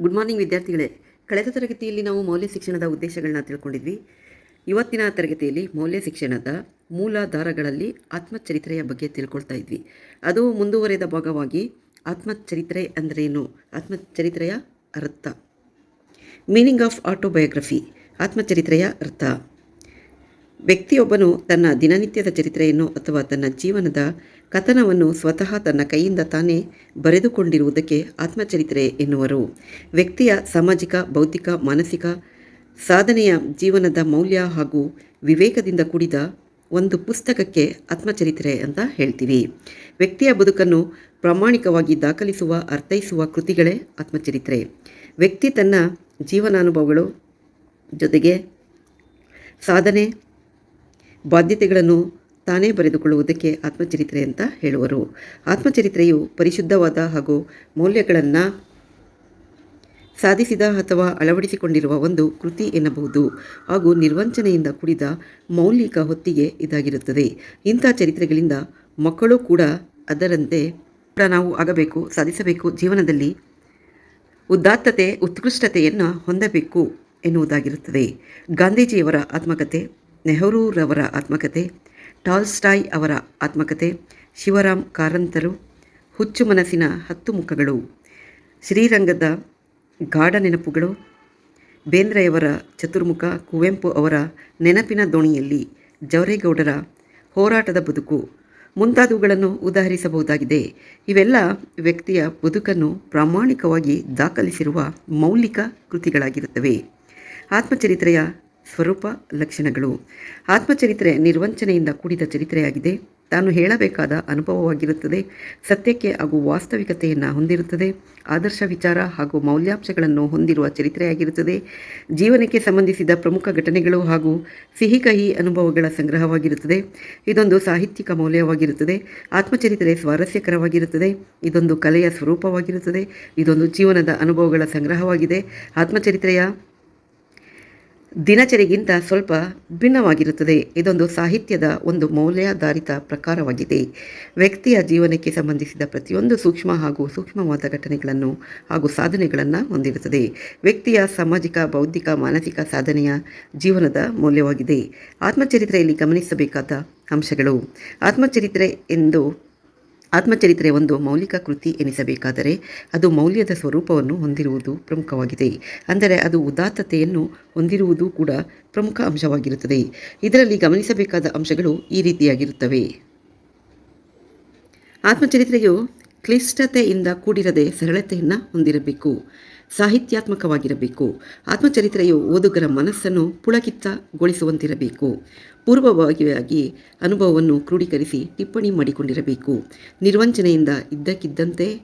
Good morning ವಿದ್ಯಾರ್ಥಿಗಳೇ. ಕಳೆದ ತರಗತಿಯಲ್ಲಿ ನಾವು ಮೌಲ್ಯ ಶಿಕ್ಷಣದ ಉದ್ದೇಶಗಳನ್ನ ತಿಳ್ಕೊಂಡಿದ್ವಿ. ಇವತ್ತಿನ ತರಗತಿಯಲ್ಲಿ ಮೌಲ್ಯ ಶಿಕ್ಷಣದ ಮೂಲಾಧಾರಗಳಲ್ಲಿ ಆತ್ಮಚರಿತ್ರೆಯ ಬಗ್ಗೆ ತಿಳ್ಕೊಳ್ತಾ ಇದ್ವಿ. ಅದು ಮುಂದುವರೆದ ಭಾಗವಾಗಿ ಆತ್ಮಚರಿತ್ರೆ ಅಂದ್ರೇನು? ಆತ್ಮಚರಿತ್ರೆಯ ಅರ್ಥ. ಮೀನಿಂಗ್ ಆಫ್ ಆಟೋಬಯೋಗ್ರಫಿ ಆತ್ಮಚರಿತ್ರೆಯ ಅರ್ಥ. ವ್ಯಕ್ತಿಯೊಬ್ಬನು ತನ್ನ ದಿನನಿತ್ಯದ ಚರಿತ್ರೆಯನ್ನು ಅಥವಾ ತನ್ನ ಜೀವನದ ಕಥನವನ್ನು ಸ್ವತಃ ತನ್ನ ಕೈಯಿಂದ ತಾನೇ ಬರೆದುಕೊಂಡಿರುವುದಕ್ಕೆ ಆತ್ಮಚರಿತ್ರೆ ಎನ್ನುವರು. ವ್ಯಕ್ತಿಯ ಸಾಮಾಜಿಕ ಬೌದ್ಧಿಕ ಮಾನಸಿಕ ಸಾಧನೆಯ ಜೀವನದ ಮೌಲ್ಯ ಹಾಗೂ ವಿವೇಕದಿಂದ ಕೂಡಿದ ಒಂದು ಪುಸ್ತಕಕ್ಕೆ ಆತ್ಮಚರಿತ್ರೆ ಅಂತ ಹೇಳ್ತೀವಿ. ವ್ಯಕ್ತಿಯ ಬದುಕನ್ನು ಪ್ರಾಮಾಣಿಕವಾಗಿ ದಾಖಲಿಸುವ, ಅರ್ಥೈಸುವ ಕೃತಿಗಳೇ ಆತ್ಮಚರಿತ್ರೆ. ವ್ಯಕ್ತಿ ತನ್ನ ಜೀವನಾನುಭವಗಳು ಜೊತೆಗೆ ಸಾಧನೆ ಬಾಧ್ಯತೆಗಳನ್ನು ತಾನೇ ಬರೆದುಕೊಳ್ಳುವುದಕ್ಕೆ ಆತ್ಮಚರಿತ್ರೆ ಅಂತ ಹೇಳುವರು. ಆತ್ಮಚರಿತ್ರೆಯು ಪರಿಶುದ್ಧವಾದ ಹಾಗೂ ಮೌಲ್ಯಗಳನ್ನು ಸಾಧಿಸಿದ ಅಥವಾ ಅಳವಡಿಸಿಕೊಂಡಿರುವ ಒಂದು ಕೃತಿ ಎನ್ನಬಹುದು. ಹಾಗೂ ನಿರ್ವಂಚನೆಯಿಂದ ಕೂಡಿದ ಮೌಲಿಕ ಹೊತ್ತಿಗೆ ಇದಾಗಿರುತ್ತದೆ. ಇಂಥ ಚರಿತ್ರೆಗಳಿಂದ ಮಕ್ಕಳು ಕೂಡ ಅದರಂತೆ ಕೂಡ ನಾವು ಆಗಬೇಕು, ಸಾಧಿಸಬೇಕು. ಜೀವನದಲ್ಲಿ ಉದಾತ್ತತೆ, ಉತ್ಕೃಷ್ಟತೆಯನ್ನು ಹೊಂದಬೇಕು ಎನ್ನುವುದಾಗಿರುತ್ತದೆ. ಗಾಂಧೀಜಿಯವರ ಆತ್ಮಕತೆ ನೆಹರೂರವರ ಆತ್ಮಕತೆ, ಟಾಲ್ಸ್ಟಾಯ್ ಅವರ ಆತ್ಮಕತೆ, ಶಿವರಾಮ್ ಕಾರಂತರು, ಹುಚ್ಚು ಮನಸ್ಸಿನ ಹತ್ತು ಮುಖಗಳು, ಶ್ರೀರಂಗದ ಗಾಢ ನೆನಪುಗಳು, ಬೇಂದ್ರೆಯವರ ಚತುರ್ಮುಖ, ಕುವೆಂಪು ಅವರ ನೆನಪಿನ ದೋಣಿಯಲ್ಲಿ ಜವರೇಗೌಡರ ಹೋರಾಟದ ಬದುಕು. ಮುಂತಾದವುಗಳನ್ನು ಉದಾಹರಿಸಬಹುದಾಗಿದೆ. ಇವೆಲ್ಲ ವ್ಯಕ್ತಿಯ ಬದುಕನ್ನು ಪ್ರಾಮಾಣಿಕವಾಗಿ ದಾಖಲಿಸಿರುವ ಮೌಲಿಕ ಕೃತಿಗಳಾಗಿರುತ್ತವೆ. ಆತ್ಮಚರಿತ್ರೆಯ ಸ್ವರೂಪ ಲಕ್ಷಣಗಳು. ಆತ್ಮಚರಿತ್ರೆ ನಿರ್ವಂಚನೆಯಿಂದ ಕೂಡಿದ ಚರಿತ್ರೆಯಾಗಿದೆ. ತಾನು ಹೇಳಬೇಕಾದ ಅನುಭವವಾಗಿರುತ್ತದೆ. ಸತ್ಯಕ್ಕೆ ಹಾಗೂ ವಾಸ್ತವಿಕತೆಯನ್ನು ಹೊಂದಿರುತ್ತದೆ. ಆದರ್ಶ ವಿಚಾರ ಹಾಗೂ ಮೌಲ್ಯಾಂಶಗಳನ್ನು ಹೊಂದಿರುವ ಚರಿತ್ರೆಯಾಗಿರುತ್ತದೆ. ಜೀವನಕ್ಕೆ ಸಂಬಂಧಿಸಿದ ಪ್ರಮುಖ ಘಟನೆಗಳು ಹಾಗೂ ಸಿಹಿ ಕಹಿ ಅನುಭವಗಳ ಸಂಗ್ರಹವಾಗಿರುತ್ತದೆ. ಇದೊಂದು ಸಾಹಿತ್ಯಿಕ ಮೌಲ್ಯವಾಗಿರುತ್ತದೆ. ಆತ್ಮಚರಿತ್ರೆ ಸ್ವಾರಸ್ಯಕರವಾಗಿರುತ್ತದೆ. ಇದೊಂದು ಕಲೆಯ ಸ್ವರೂಪವಾಗಿರುತ್ತದೆ. ಇದೊಂದು ಜೀವನದ ಅನುಭವಗಳ ಸಂಗ್ರಹವಾಗಿದೆ. ಆತ್ಮಚರಿತ್ರೆಯ ದಿನಚರಿಗಿಂತ ಸ್ವಲ್ಪ ಭಿನ್ನವಾಗಿರುತ್ತದೆ. ಇದೊಂದು ಸಾಹಿತ್ಯದ ಒಂದು ಮೌಲ್ಯಾಧಾರಿತ ಪ್ರಕಾರವಾಗಿದೆ. ವ್ಯಕ್ತಿಯ ಜೀವನಕ್ಕೆ ಸಂಬಂಧಿಸಿದ ಪ್ರತಿಯೊಂದು ಸೂಕ್ಷ್ಮ ಹಾಗೂ ಸೂಕ್ಷ್ಮವಾದ ಘಟನೆಗಳನ್ನು ಹಾಗೂ ಸಾಧನೆಗಳನ್ನು ಹೊಂದಿರುತ್ತದೆ. ವ್ಯಕ್ತಿಯ ಸಾಮಾಜಿಕ, ಬೌದ್ಧಿಕ, ಮಾನಸಿಕ ಸಾಧನೆಯ ಜೀವನದ ಮೌಲ್ಯವಾಗಿದೆ. ಆತ್ಮಚರಿತ್ರೆಯಲ್ಲಿ ಗಮನಿಸಬೇಕಾದ ಅಂಶಗಳು. ಆತ್ಮಚರಿತ್ರೆ ಎಂದು ಆತ್ಮಚರಿತ್ರೆ ಒಂದು ಮೌಲಿಕ ಕೃತಿ ಎನಿಸಬೇಕಾದರೆ ಅದು ಮೌಲ್ಯದ ಸ್ವರೂಪವನ್ನು ಹೊಂದಿರುವುದು ಪ್ರಮುಖವಾಗಿದೆ. ಅಂದರೆ ಅದು ಉದಾತ್ತತೆಯನ್ನು ಹೊಂದಿರುವುದು ಕೂಡ ಪ್ರಮುಖ ಅಂಶವಾಗಿರುತ್ತದೆ. ಇದರಲ್ಲಿ ಗಮನಿಸಬೇಕಾದ ಅಂಶಗಳು ಈ ರೀತಿಯಾಗಿರುತ್ತವೆ. ಆತ್ಮಚರಿತ್ರೆಯು ಕ್ಲಿಷ್ಟತೆಯಿಂದ ಕೂಡಿರದೆ ಸರಳತೆಯನ್ನು ಹೊಂದಿರಬೇಕು. ಸಾಹಿತ್ಯಾತ್ಮಕವಾಗಿರಬೇಕು. ಆತ್ಮಚರಿತ್ರೆಯು ಓದುಗರ ಮನಸ್ಸನ್ನು ಪುಳಕಿತ್ತಗೊಳಿಸುವಂತಿರಬೇಕು. ಪೂರ್ವಭಾವಿಯಾಗಿ ಅನುಭವವನ್ನು ಕ್ರೋಢೀಕರಿಸಿ ಟಿಪ್ಪಣಿ ಮಾಡಿಕೊಂಡಿರಬೇಕು. ನಿರ್ವಂಚನೆಯಿಂದ ಇದ್ದಕ್ಕಿದ್ದಂತೆ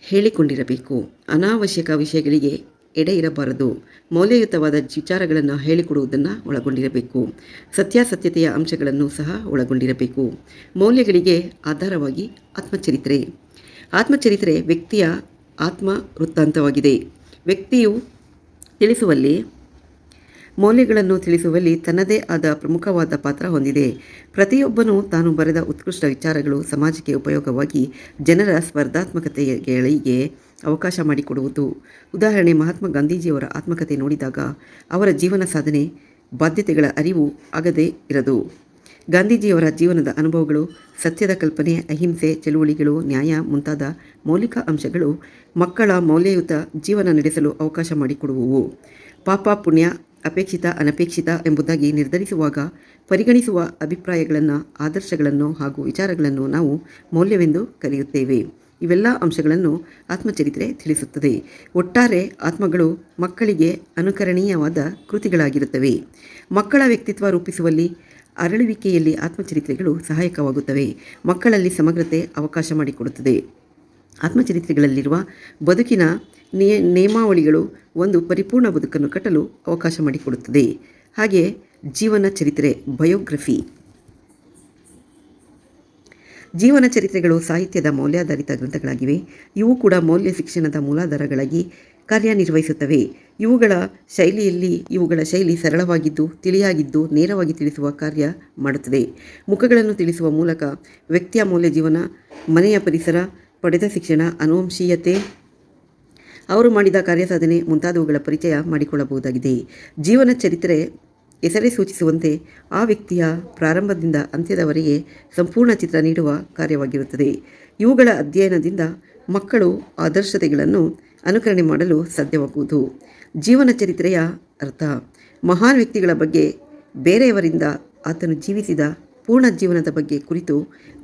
ಹೇಳಿಕೊಂಡಿರಬೇಕು. ಅನಾವಶ್ಯಕ ವಿಷಯಗಳಿಗೆ ಎಡೆ ಇರಬಾರದು. ಮೌಲ್ಯಯುತವಾದ ವಿಚಾರಗಳನ್ನು ಹೇಳಿಕೊಡುವುದನ್ನು ಒಳಗೊಂಡಿರಬೇಕು. ಸತ್ಯಾಸತ್ಯತೆಯ ಅಂಶಗಳನ್ನು ಸಹ ಒಳಗೊಂಡಿರಬೇಕು. ಮೌಲ್ಯಗಳಿಗೆ ಆಧಾರವಾಗಿ ಆತ್ಮಚರಿತ್ರೆ. ಆತ್ಮಚರಿತ್ರೆ ವ್ಯಕ್ತಿಯ ಆತ್ಮ ವೃತ್ತಾಂತವಾಗಿದೆ. ವ್ಯಕ್ತಿಯು ತಿಳಿಸುವಲ್ಲಿ, ಮೌಲ್ಯಗಳನ್ನು ತಿಳಿಸುವಲ್ಲಿ ತನ್ನದೇ ಆದ ಪ್ರಮುಖವಾದ ಪಾತ್ರ ಹೊಂದಿದೆ. ಪ್ರತಿಯೊಬ್ಬನೂ ತಾನು ಬರೆದ ಉತ್ಕೃಷ್ಟ ವಿಚಾರಗಳು ಸಮಾಜಕ್ಕೆ ಉಪಯೋಗವಾಗಿ ಜನರ ಸ್ಪರ್ಧಾತ್ಮಕತೆಗಳಿಗೆ ಅವಕಾಶ ಮಾಡಿಕೊಡುವುದು. ಉದಾಹರಣೆ, ಮಹಾತ್ಮ ಗಾಂಧೀಜಿಯವರ ಆತ್ಮಕತೆ ನೋಡಿದಾಗ ಅವರ ಜೀವನ ಸಾಧನೆ, ಬಾಧ್ಯತೆಗಳ ಅರಿವು ಆಗದೇ ಇರದು. ಗಾಂಧೀಜಿಯವರ ಜೀವನದ ಅನುಭವಗಳು, ಸತ್ಯದ ಕಲ್ಪನೆ, ಅಹಿಂಸೆ, ಚಳುವಳಿಗಳು, ನ್ಯಾಯ ಮುಂತಾದ ಮೌಲಿಕ ಅಂಶಗಳು ಮಕ್ಕಳ ಮೌಲ್ಯಯುತ ಜೀವನ ನಡೆಸಲು ಅವಕಾಶ ಮಾಡಿಕೊಡುವುವು. ಪಾಪ, ಪುಣ್ಯ, ಅಪೇಕ್ಷಿತ, ಅನಪೇಕ್ಷಿತ ಎಂಬುದಾಗಿ ನಿರ್ಧರಿಸುವಾಗ ಪರಿಗಣಿಸುವ ಅಭಿಪ್ರಾಯಗಳನ್ನು, ಆದರ್ಶಗಳನ್ನು ಹಾಗೂ ವಿಚಾರಗಳನ್ನು ನಾವು ಮೌಲ್ಯವೆಂದು ಕರೆಯುತ್ತೇವೆ. ಇವೆಲ್ಲ ಅಂಶಗಳನ್ನು ಆತ್ಮಚರಿತ್ರೆ ತಿಳಿಸುತ್ತದೆ. ಒಟ್ಟಾರೆ ಆತ್ಮಗಳು ಮಕ್ಕಳಿಗೆ ಅನುಕರಣೀಯವಾದ ಕೃತಿಗಳಾಗಿರುತ್ತವೆ. ಮಕ್ಕಳ ವ್ಯಕ್ತಿತ್ವ ರೂಪಿಸುವಲ್ಲಿ ಅರಳುವಿಕೆಯಲ್ಲಿ ಆತ್ಮಚರಿತ್ರೆಗಳು ಸಹಾಯಕವಾಗುತ್ತವೆ. ಮಕ್ಕಳಲ್ಲಿ ಸಮಗ್ರತೆ ಅವಕಾಶ ಮಾಡಿಕೊಡುತ್ತದೆ. ಆತ್ಮಚರಿತ್ರೆಗಳಲ್ಲಿರುವ ಬದುಕಿನ ನಿಯ ನೇಮಾವಳಿಗಳು ಒಂದು ಪರಿಪೂರ್ಣ ಬದುಕನ್ನು ಕಟ್ಟಲು ಅವಕಾಶ ಮಾಡಿಕೊಡುತ್ತದೆ. ಹಾಗೆ ಜೀವನ ಚರಿತ್ರೆ, ಬಯೋಗ್ರಫಿ. ಜೀವನ ಚರಿತ್ರೆಗಳು ಸಾಹಿತ್ಯದ ಮೌಲ್ಯಾಧಾರಿತ ಗ್ರಂಥಗಳಾಗಿವೆ. ಇವು ಕೂಡ ಮೌಲ್ಯ ಶಿಕ್ಷಣದ ಮೂಲಾಧಾರಗಳಾಗಿ ಕಾರ್ಯನಿರ್ವಹಿಸುತ್ತವೆ ಇವುಗಳ ಶೈಲಿಯಲ್ಲಿ, ಇವುಗಳ ಶೈಲಿ ಸರಳವಾಗಿದ್ದು, ತಿಳಿಯಾಗಿದ್ದು, ನೇರವಾಗಿ ತಿಳಿಸುವ ಕಾರ್ಯ ಮಾಡುತ್ತದೆ. ಮುಖಗಳನ್ನು ತಿಳಿಸುವ ಮೂಲಕ ವ್ಯಕ್ತಿಯ ಮೌಲ್ಯ ಜೀವನ, ಮನೆಯ ಪರಿಸರ, ಪಡೆದ ಶಿಕ್ಷಣ, ಅನುವಂಶೀಯತೆ, ಅವರು ಮಾಡಿದ ಕಾರ್ಯಸಾಧನೆ ಮುಂತಾದವುಗಳ ಪರಿಚಯ ಮಾಡಿಕೊಳ್ಳಬಹುದಾಗಿದೆ. ಜೀವನ ಚರಿತ್ರೆ ಹೆಸರೇ ಸೂಚಿಸುವಂತೆ ಆ ವ್ಯಕ್ತಿಯ ಪ್ರಾರಂಭದಿಂದ ಅಂತ್ಯದವರೆಗೆ ಸಂಪೂರ್ಣ ಚಿತ್ರ ನೀಡುವ ಕಾರ್ಯವಾಗಿರುತ್ತದೆ. ಇವುಗಳ ಅಧ್ಯಯನದಿಂದ ಮಕ್ಕಳು ಆದರ್ಶತೆಗಳನ್ನು ಅನುಕರಣೆ ಮಾಡಲು ಸಾಧ್ಯವಾಗುವುದು. ಜೀವನ ಚರಿತ್ರೆಯ ಅರ್ಥ. ಮಹಾನ್ ವ್ಯಕ್ತಿಗಳ ಬಗ್ಗೆ ಬೇರೆಯವರಿಂದ ಆತನು ಜೀವಿಸಿದ ಪೂರ್ಣ ಜೀವನದ ಬಗ್ಗೆ ಕುರಿತು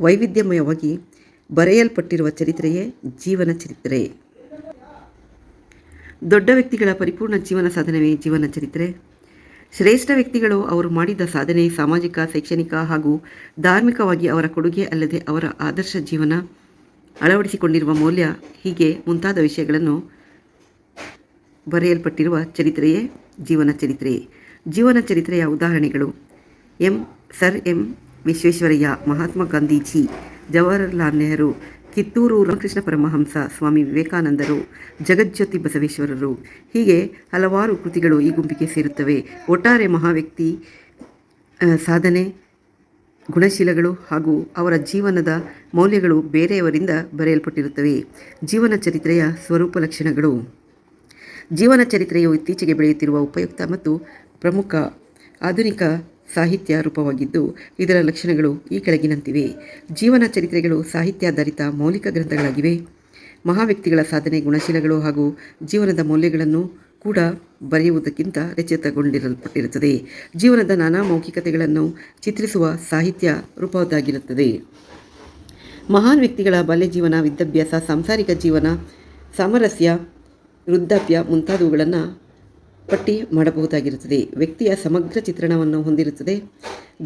ವೈವಿಧ್ಯಮಯವಾಗಿ ಬರೆಯಲ್ಪಟ್ಟಿರುವ ಚರಿತ್ರೆಯೇ ಜೀವನ ಚರಿತ್ರೆ. ದೊಡ್ಡ ವ್ಯಕ್ತಿಗಳ ಪರಿಪೂರ್ಣ ಜೀವನ ಸಾಧನವೇ ಜೀವನ ಚರಿತ್ರೆ. ಶ್ರೇಷ್ಠ ವ್ಯಕ್ತಿಗಳು ಅವರು ಮಾಡಿದ ಸಾಧನೆ ಸಾಮಾಜಿಕ, ಶೈಕ್ಷಣಿಕ ಹಾಗೂ ಧಾರ್ಮಿಕವಾಗಿ ಅವರ ಕೊಡುಗೆ ಅಲ್ಲದೆ ಅವರ ಆದರ್ಶ ಜೀವನ. ಅಳವಡಿಸಿಕೊಂಡಿರುವ ಮೌಲ್ಯ ಹೀಗೆ ಮುಂತಾದ ವಿಷಯಗಳನ್ನು ಬರೆಯಲ್ಪಟ್ಟಿರುವ ಚರಿತ್ರೆಯೇ ಜೀವನ ಚರಿತ್ರೆಯೇ ಜೀವನ ಚರಿತ್ರೆಯ ಉದಾಹರಣೆಗಳು. M. Sir M. Visvesvaraya, Mahatma Gandhiji, Jawaharlal Nehru, Kittur Ramakrishna Paramahamsa Swami ವಿವೇಕಾನಂದರು, ಜಗಜ್ಯೋತಿ ಬಸವೇಶ್ವರರು. ಹೀಗೆ ಹಲವಾರು ಕೃತಿಗಳು ಈ ಗುಂಪಿಗೆ ಸೇರುತ್ತವೆ. ಒಟ್ಟಾರೆ ಮಹಾವ್ಯಕ್ತಿ ಸಾಧನೆ ಗುಣಶೀಲಗಳು ಹಾಗೂ ಅವರ ಜೀವನದ ಮೌಲ್ಯಗಳು ಬೇರೆಯವರಿಂದ ಬರೆಯಲ್ಪಟ್ಟಿರುತ್ತವೆ. ಜೀವನ ಚರಿತ್ರೆಯ ಸ್ವರೂಪ ಲಕ್ಷಣಗಳು. ಜೀವನ ಚರಿತ್ರೆಯು ಇತ್ತೀಚೆಗೆ ಬೆಳೆಯುತ್ತಿರುವ ಉಪಯುಕ್ತ ಮತ್ತು ಪ್ರಮುಖ ಆಧುನಿಕ ಸಾಹಿತ್ಯ ರೂಪವಾಗಿದ್ದು, ಇದರ ಲಕ್ಷಣಗಳು ಈ ಕೆಳಗಿನಂತಿವೆ. ಜೀವನ ಚರಿತ್ರೆಗಳು ಸಾಹಿತ್ಯಾಧಾರಿತ ಮೌಲಿಕ ಗ್ರಂಥಗಳಾಗಿವೆ. ಮಹಾವ್ಯಕ್ತಿಗಳ ಸಾಧನೆ ಗುಣಶೀಲಗಳು ಹಾಗೂ ಜೀವನದ ಮೌಲ್ಯಗಳನ್ನು ಕೂಡ ಬರೆಯುವುದಕ್ಕಿಂತ ರಚಿತಗೊಂಡಿರಲ್ಪಟ್ಟಿರುತ್ತದೆ. ಜೀವನದ ನಾನಾ ಮೌಖಿಕತೆಗಳನ್ನು ಚಿತ್ರಿಸುವ ಸಾಹಿತ್ಯ ರೂಪದ್ದಾಗಿರುತ್ತದೆ. ಮಹಾನ್ ವ್ಯಕ್ತಿಗಳ ಬಾಲ್ಯ ಜೀವನ ವಿದ್ಯಾಭ್ಯಾಸ, ಸಾಂಸಾರಿಕ ಜೀವನ, ಸಾಮರಸ್ಯ, ವೃದ್ಧಾಪ್ಯ ಮುಂತಾದವುಗಳನ್ನು ಪಟ್ಟಿ ಮಾಡಬಹುದಾಗಿರುತ್ತದೆ. ವ್ಯಕ್ತಿಯ ಸಮಗ್ರ ಚಿತ್ರಣವನ್ನು ಹೊಂದಿರುತ್ತದೆ.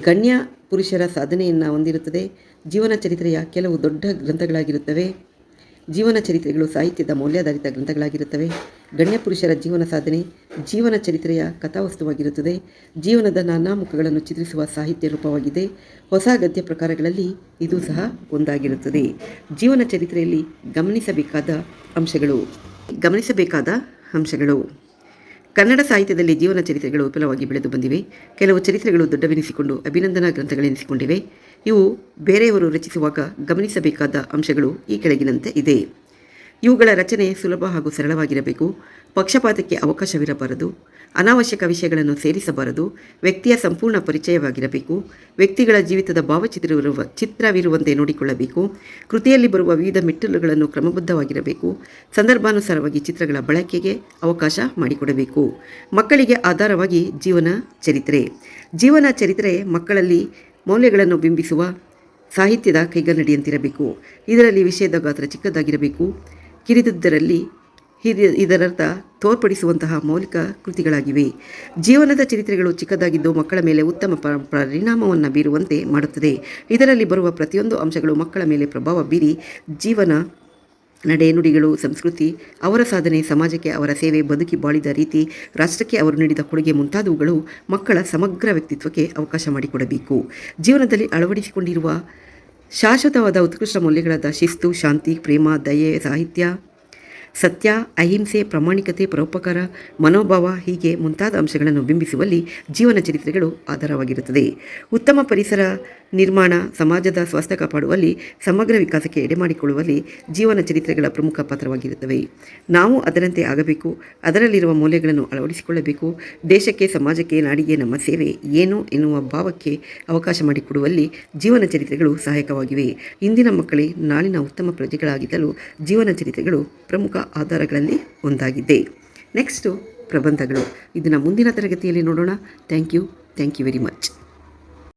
ಗಣ್ಯ ಪುರುಷರ ಸಾಧನೆಯನ್ನು ಹೊಂದಿರುತ್ತದೆ. ಜೀವನ ಚರಿತ್ರೆಯ ಕೆಲವು ದೊಡ್ಡ ಗ್ರಂಥಗಳಾಗಿರುತ್ತವೆ. ಜೀವನ ಚರಿತ್ರೆಗಳು ಸಾಹಿತ್ಯದ ಮೌಲ್ಯಾಧಾರಿತ ಗ್ರಂಥಗಳಾಗಿರುತ್ತವೆ. ಗಣ್ಯಪುರುಷರ ಜೀವನ ಸಾಧನೆ ಜೀವನ ಚರಿತ್ರೆಯ ಕಥಾವಸ್ತುವಾಗಿರುತ್ತದೆ. ಜೀವನದ ನಾನಾ ಮುಖಗಳನ್ನು ಚಿತ್ರಿಸುವ ಸಾಹಿತ್ಯ ರೂಪವಾಗಿದೆ. ಹೊಸ ಗದ್ಯ ಪ್ರಕಾರಗಳಲ್ಲಿ ಇದು ಸಹ ಒಂದಾಗಿರುತ್ತದೆ. ಜೀವನ ಚರಿತ್ರೆಯಲ್ಲಿ ಗಮನಿಸಬೇಕಾದ ಅಂಶಗಳು. ಗಮನಿಸಬೇಕಾದ ಅಂಶಗಳು. ಕನ್ನಡ ಸಾಹಿತ್ಯದಲ್ಲಿ ಜೀವನ ಚರಿತ್ರೆಗಳು ವಿಫಲವಾಗಿ ಬೆಳೆದು ಬಂದಿವೆ. ಕೆಲವು ಚರಿತ್ರೆಗಳು ದೊಡ್ಡವೆನಿಸಿಕೊಂಡು ಅಭಿನಂದನಾ ಗ್ರಂಥಗಳೆನಿಸಿಕೊಂಡಿವೆ. ಇವು ಬೇರೆಯವರು ರಚಿಸುವಾಗ ಗಮನಿಸಬೇಕಾದ ಅಂಶಗಳು ಈ ಕೆಳಗಿನಂತೆ ಇದೆ. ಇವುಗಳ ರಚನೆ ಸುಲಭ ಹಾಗೂ ಸರಳವಾಗಿರಬೇಕು. ಪಕ್ಷಪಾತಕ್ಕೆ ಅವಕಾಶವಿರಬಾರದು. ಅನಾವಶ್ಯಕ ವಿಷಯಗಳನ್ನು ಸೇರಿಸಬಾರದು. ವ್ಯಕ್ತಿಯ ಸಂಪೂರ್ಣ ಪರಿಚಯವಾಗಿರಬೇಕು. ವ್ಯಕ್ತಿಗಳ ಜೀವಿತದ ಭಾವಚಿತ್ರವಿರುವ ಚಿತ್ರವಿರುವಂತೆ ನೋಡಿಕೊಳ್ಳಬೇಕು. ಕೃತಿಯಲ್ಲಿ ಬರುವ ವಿವಿಧ ಮೆಟ್ಟಿಲುಗಳನ್ನು ಕ್ರಮಬದ್ಧವಾಗಿರಬೇಕು. ಸಂದರ್ಭಾನುಸಾರವಾಗಿ ಚಿತ್ರಗಳ ಬಳಕೆಗೆ ಅವಕಾಶ ಮಾಡಿಕೊಡಬೇಕು. ಮಕ್ಕಳಿಗೆ ಆಧಾರವಾಗಿ ಜೀವನ ಚರಿತ್ರೆ. ಜೀವನ ಚರಿತ್ರೆ ಮಕ್ಕಳಲ್ಲಿ ಮೌಲ್ಯಗಳನ್ನು ಬಿಂಬಿಸುವ ಸಾಹಿತ್ಯದ ಕೈಗನ್ನಡಿಯಂತಿರಬೇಕು. ಇದರಲ್ಲಿ ವಿಷಯದ ಗಾತ್ರ ಚಿಕ್ಕದಾಗಿರಬೇಕು. ಕಿರಿದಿದ್ದರಲ್ಲಿ ಹಿರಿಯ, ಇದರರ್ಥ ತೋರ್ಪಡಿಸುವಂತಹ ಮೌಲಿಕ ಕೃತಿಗಳಾಗಿವೆ. ಜೀವನದ ಚರಿತ್ರೆಗಳು ಚಿಕ್ಕದಾಗಿದ್ದು ಮಕ್ಕಳ ಮೇಲೆ ಉತ್ತಮ ಪರಿಣಾಮವನ್ನು ಬೀರುವಂತೆ ಮಾಡುತ್ತದೆ. ಇದರಲ್ಲಿ ಬರುವ ಪ್ರತಿಯೊಂದು ಅಂಶಗಳು ಮಕ್ಕಳ ಮೇಲೆ ಪ್ರಭಾವ ಬೀರಿ ಜೀವನ ನಡೆ ನುಡಿಗಳು, ಸಂಸ್ಕೃತಿ, ಅವರ ಸಾಧನೆ, ಸಮಾಜಕ್ಕೆ ಅವರ ಸೇವೆ, ಬದುಕಿ ಬಾಳಿದ ರೀತಿ, ರಾಷ್ಟ್ರಕ್ಕೆ ಅವರು ನೀಡಿದ ಕೊಡುಗೆ ಮುಂತಾದವುಗಳು ಮಕ್ಕಳ ಸಮಗ್ರ ವ್ಯಕ್ತಿತ್ವಕ್ಕೆ ಅವಕಾಶ ಮಾಡಿಕೊಡಬೇಕು. ಜೀವನದಲ್ಲಿ ಅಳವಡಿಸಿಕೊಂಡಿರುವ ಶಾಶ್ವತವಾದ ಉತ್ಕೃಷ್ಟ ಮೌಲ್ಯಗಳಾದ ಶಿಸ್ತು, ಶಾಂತಿ, ಪ್ರೇಮ, ದಯೆ, ಸಾಹಿತ್ಯ, ಸತ್ಯ, ಅಹಿಂಸೆ, ಪ್ರಾಮಾಣಿಕತೆ, ಪರೋಪಕಾರ, ಮನೋಭಾವ ಹೀಗೆ ಮುಂತಾದ ಅಂಶಗಳನ್ನು ಬಿಂಬಿಸುವಲ್ಲಿ ಜೀವನ ಚರಿತ್ರೆಗಳು ಆಧಾರವಾಗಿರುತ್ತದೆ. ಉತ್ತಮ ಪರಿಸರ ನಿರ್ಮಾಣ, ಸಮಾಜದ ಸ್ವಾಸ್ಥ್ಯ ಕಾಪಾಡುವಲ್ಲಿ, ಸಮಗ್ರ ವಿಕಾಸಕ್ಕೆ ಎಡೆಮಾಡಿಕೊಳ್ಳುವಲ್ಲಿ ಜೀವನ ಚರಿತ್ರೆಗಳ ಪ್ರಮುಖ ಪಾತ್ರವಾಗಿರುತ್ತವೆ. ನಾವು ಅದರಂತೆ ಆಗಬೇಕು, ಅದರಲ್ಲಿರುವ ಮೌಲ್ಯಗಳನ್ನು ಅಳವಡಿಸಿಕೊಳ್ಳಬೇಕು, ದೇಶಕ್ಕೆ, ಸಮಾಜಕ್ಕೆ, ನಾಡಿಗೆ ನಮ್ಮ ಸೇವೆ ಏನು ಎನ್ನುವ ಭಾವಕ್ಕೆ ಅವಕಾಶ ಮಾಡಿಕೊಡುವಲ್ಲಿ ಜೀವನ ಚರಿತ್ರೆಗಳು ಸಹಾಯಕವಾಗಿವೆ. ಇಂದಿನ ಮಕ್ಕಳೇ ನಾಳಿನ ಉತ್ತಮ ಪ್ರಜೆಗಳಾಗಿದ್ದಲು ಜೀವನ ಚರಿತ್ರೆಗಳು ಪ್ರಮುಖ ಆಧಾರಗಳಲ್ಲಿ ಒಂದಾಗಿದೆ. ನೆಕ್ಸ್ಟು ಪ್ರಬಂಧಗಳು. ಇದನ್ನು ಮುಂದಿನ ತರಗತಿಯಲ್ಲಿ ನೋಡೋಣ. Thank you thank you very much